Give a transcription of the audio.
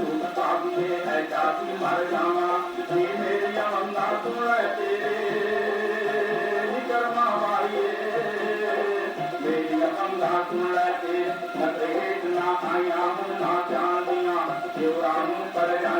धूप काफ़ी है काफ़ी मर जाना ये मेरी अमन्ना तू तेरे कर्मा मारिए मेरी अमन्ना तू तेरे न तेज ना आया हूँ ना जानिया शिवराम पर जाना